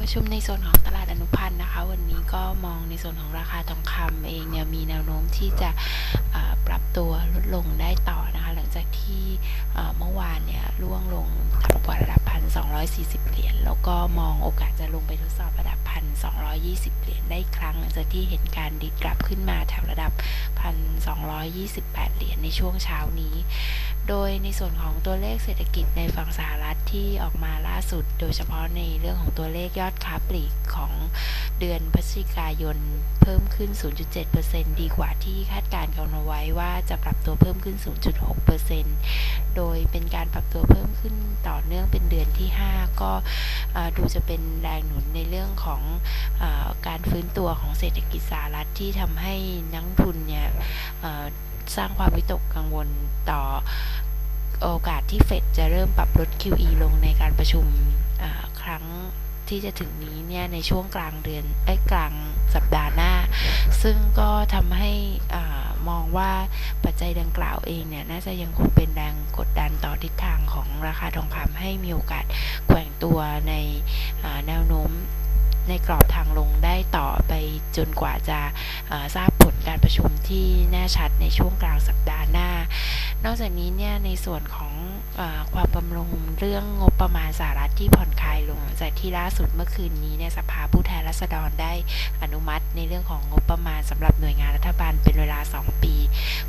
ประชุมในส่วนของตลาดอนุพันธ์นะคะ วันนี้ก็มองในส่วนของราคาทองคำเองเนี่ยมีแนวโน้มที่จะปรับตัวลดลงได้ต่อนะคะ หลังจากที่เมื่อวานเนี่ยร่วงลงต่ำกว่าระดับพันสองเหรียญแล้วก็มองโอกาสจะลงไปทดสอบระดับพันสองเหรียญได้ครั้ง หลังจากที่เห็นการดิดกลับขึ้นมาแถวระดับพันสองเหรียญในช่วงเช้านี้ โดยในส่วนของตัวเลขเศรษฐกิจในฝั่งสหรัฐที่ออกมาล่าสุด โดยเฉพาะในเรื่องของตัวเลขยอดค้าปลีกของเดือนพฤศจิกายนเพิ่มขึ้น 0.7%ดีกว่าที่คาดการณ์กันเอาไว้ว่าจะปรับตัวเพิ่มขึ้น 0.6%โดยเป็นการปรับตัวเพิ่มขึ้นต่อเนื่องเป็นเดือนที่ 5 ก็ดูจะเป็นแรงหนุนในเรื่องของอการฟื้นตัวของเศรษฐกิจสหรัฐที่ทำให้นักทุนเนี่ย สร้างความวิตกกังวลต่อโอกาสที่เฟดจะเริ่มปรับลด QE ลงในการประชุมครั้งที่จะถึงนี้เนี่ยในช่วงกลางเดือนไอ้กลางสัปดาห์หน้า ซึ่งก็ทำให้อมองว่าปัจจัยดังกล่าวเองเนี่ยน่าจะยังคงเป็นแรงกดดันต่อทิศทางของราคาทองคำให้มีโอกาสแกว่งตัวในแนวโน้ม ในกรอบทางลงได้ต่อไปจนกว่าจะทราบผลการประชุมที่แน่ชัดในช่วงกลางสัปดาห์หน้า นอกจากนี้เนี่ยในส่วนของอความบำรุงเรื่องงบประมาณสหรัฐที่ผ่อนคลายลงจากที่ล่าสุดเมื่อคืนนี้เนี่ยสภาผู้แทนราษฎรได้อนุมัติในเรื่องของงบประมาณสำหรับหน่วยงานรัฐบาลเป็นเวลา 2 ปี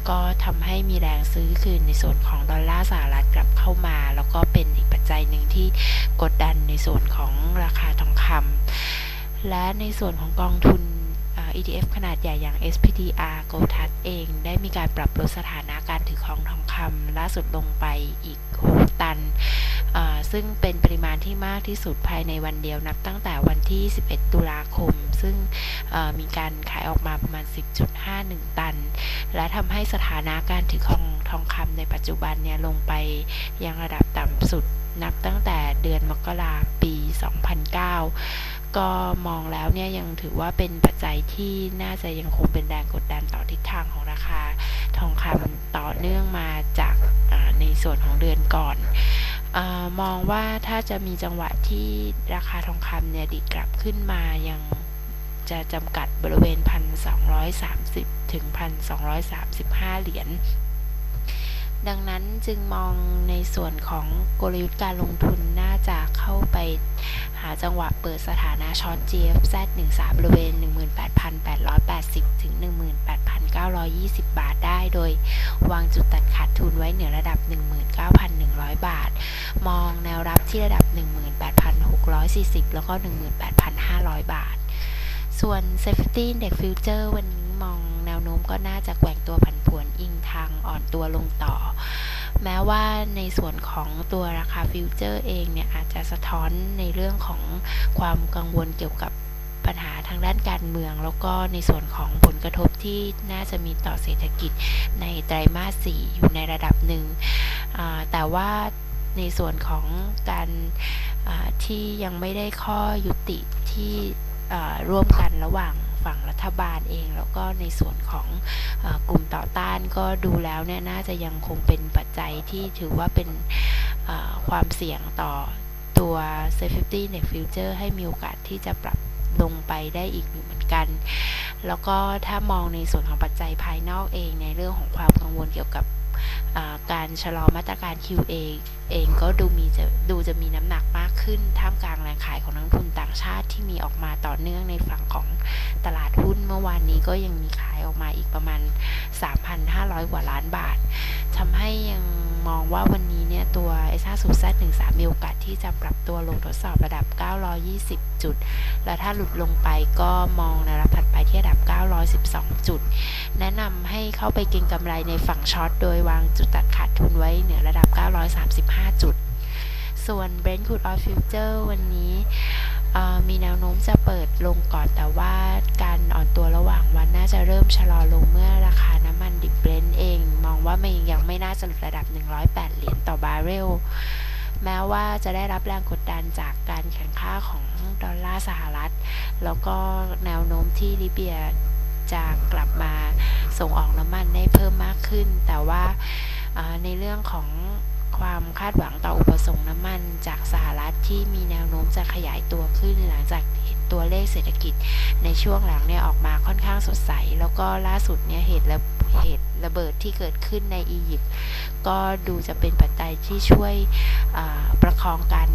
ก็ทำให้มีแรงซื้อคืนในส่วนของดอลลาร์สหรัฐกลับเข้ามา แล้วก็เป็นอีกปัจจัยหนึ่งที่กดดันในส่วนของราคาทองคำและในส่วนของกองทุน ETF ขนาดใหญ่อย่าง SPDR Gold t a s เอง ได้มีการปรับลดสถานะการถือครองทองคำล่าสุดลงไปอีก 6 ตัน ซึ่งเป็นปริมาณที่มากที่สุดภายในวันเดียวนับตั้งแต่วันที่ 11 ตุลาคม ซึ่งมีการขายออกมาประมาณ 10.51 ตัน และทำให้สถานะการถือครองทองคำในปัจจุบันเนี่ยลงไปยังระดับต่ำสุดนับตั้งแต่เดือนมกราปี 2009 ก็มองแล้วเนี่ยยังถือว่าเป็นปัจจัยที่น่าจะยังคงเป็นแรงกดดันต่อทิศทางของราคาทองคำต่อเนื่องมาจากในส่วนของเดือนก่อนอมองว่าถ้าจะมีจังหวะที่ราคาทองคำเนี่ยดิดกลับขึ้นมายังจะจำกัดบริเวณ 1,230 ถึง 1,235 เหรียญดังนั้นจึงมองในส่วนของกลยุทธ์การลงทุน เข้าไปหาจังหวะเปิดสถานะช็อต GFZ 13บริเวณ 18,880 ถึง 18,920 บาทได้ โดยวางจุดตัดขาดทุนไว้เหนือระดับ 19,100 บาท มองแนวรับที่ระดับ 18,640 แล้วก็ 18,500 บาท ส่วน Safety Index Future วันนี้มองแนวโน้มก็น่าจะแกว่งตัวผันผวนอิงทางอ่อนตัวลงต่อ แม้ว่าในส่วนของตัวราคาฟิวเจอร์เองเนี่ยอาจจะสะท้อนในเรื่องของความกังวลเกี่ยวกับปัญหาทางด้านการเมือง แล้วก็ในส่วนของผลกระทบที่น่าจะมีต่อเศรษฐกิจในไตรมาส 4 อยู่ในระดับหนึ่ง แต่ว่าในส่วนของการที่ยังไม่ได้ข้อยุติที่ร่วมกันระหว่าง ฝั่งรัฐบาลเอง แล้วก็ในส่วนของอกลุ่มต่อต้านก็ดูแล้วเนี่ยน่าจะยังคงเป็นปัจจัยที่ถือว่าเป็นความเสี่ยงต่อตัว Safety Net Future ให้มีโอกาสที่จะปรับลงไปได้อีกอยู่เหมือนกัน แล้วก็ถ้ามองในส่วนของปัจจัยภายนอกเองในเรื่องของความกังวลเกี่ยวกับ การชะลอมาตรการ QA เองก็ดูมีจะดูจะมีน้ำหนักมากขึ้น ท่ามกลางแรงขายของนักลงทุนต่างชาติที่มีออกมาต่อเนื่องในฝั่งของตลาดหุ้นเมื่อวานนี้ก็ยังมีขายออกมาอีกประมาณ 3,500 กว่าล้านบาททำให้ยังมองว่าวัน ตัวเนี่ยตัว s 5 0 z 1 3มีโอกาสที่จะปรับตัวลงทดสอบระดับ 920 จุด และถ้าหลุดลงไปก็มองในระดับถัดไปที่ระดับ 912 จุด แนะนำให้เข้าไปเก็งกำไรในฝั่งช็อตโดยวางจุดตัดขาดทุนไว้เหนือระดับ 935 จุด ส่วน Brent Crude Oil Future วันนี้ มีแนวโน้มจะเปิดลงก่อนแต่ว่าการอ่อนตัวระหว่างวันน่าจะเริ่มชะลอลงเมื่อราคาน้ำมันดิบเบรนท์เอง มองว่ามันยังไม่น่าจะหลุดระดับ 108 เหรียญต่อบาร์เรลแม้ว่าจะได้รับแรงกดดันจากการแข่งข้าของดอลลาร์สหรัฐ แล้วก็แนวโน้มที่ลิเบียจะกลับมาส่งออกน้ำมันได้เพิ่มมากขึ้น แต่ว่าอ่าในเรื่องของความคาดหวังต่ออุปสงค์น้ำมันจากสหรัฐที่มีแนวโน้มจะขยายตัว ขึ้นหลังจากเห็นตัวเลขเศรษฐกิจในช่วงหลังเนี่ยออกมาค่อนข้างสดใส แล้วก็ล่าสุดเนี่ยเหตุระเหตุระเบิดที่เกิดขึ้นในอียิปต์ก็ดูจะเป็นปัจจัยที่ช่วยประคองการ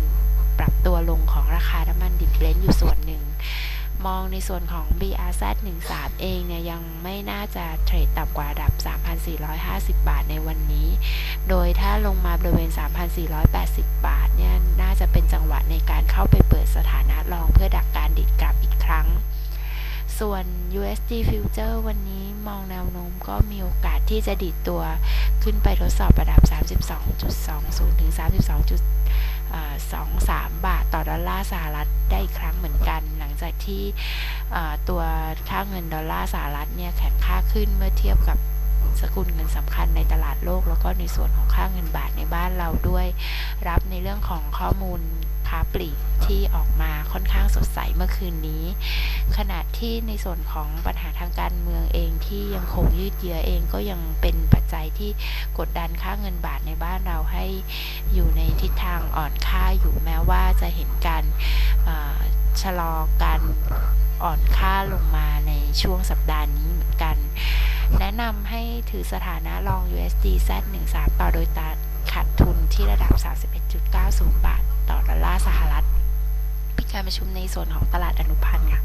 ปรับตัวลงของราคาน้ำมันดิบเบรนท์อยู่ส่วนหนึ่ง มองในส่วนของ BRZ 13เองเนี่ยยังไม่น่าจะเทรดต่ำกว่าระดับ 3,450 บาทในวันนี้ โดยถ้าลงมาบริเวณ 3,480 บาทเนี่ยน่าจะเป็นจังหวะในการเข้าไปเปิดสถานะรองเพื่อดักการดิดกลับอีกครั้ง ส่วน USD Future วันนี้มองแนวโน้มก็มีโอกาสที่จะดิดตัวขึ้นไปทดสอบระดับ 32.20 ถึง สองสามบาทต่อดอลลาร์สหรัฐได้อีกครั้งเหมือนกัน หลังจากที่ตัวค่าเงินดอลลาร์สหรัฐเนี่ยแข็งค่าขึ้นเมื่อเทียบกับสกุลเงินสำคัญในตลาดโลก แล้วก็ในส่วนของค่าเงินบาทในบ้านเราด้วย รับในเรื่องของข้อมูล ค้าปลีกที่ออกมาค่อนข้างสดใสเมื่อคืนนี้ ขณะที่ในส่วนของปัญหาทางการเมืองเองที่ยังคงยืดเยื้อเองก็ยังเป็นปัจจัยที่กดดันค่าเงินบาทในบ้านเราให้อยู่ในทิศทางอ่อนค่าอยู่แม้ว่าจะเห็นการชะลอการอ่อนค่าลงมาในช่วงสัปดาห์นี้เหมือนกัน แนะนำให้ถือสถานะลอง USD Z13 ต่อโดยตาขาดทุนที่ระดับ 31.90 บาท ต่อดอลลาร์สหรัฐปิการประชุมในส่วนของตลาดอนุพันธ์ค่ะ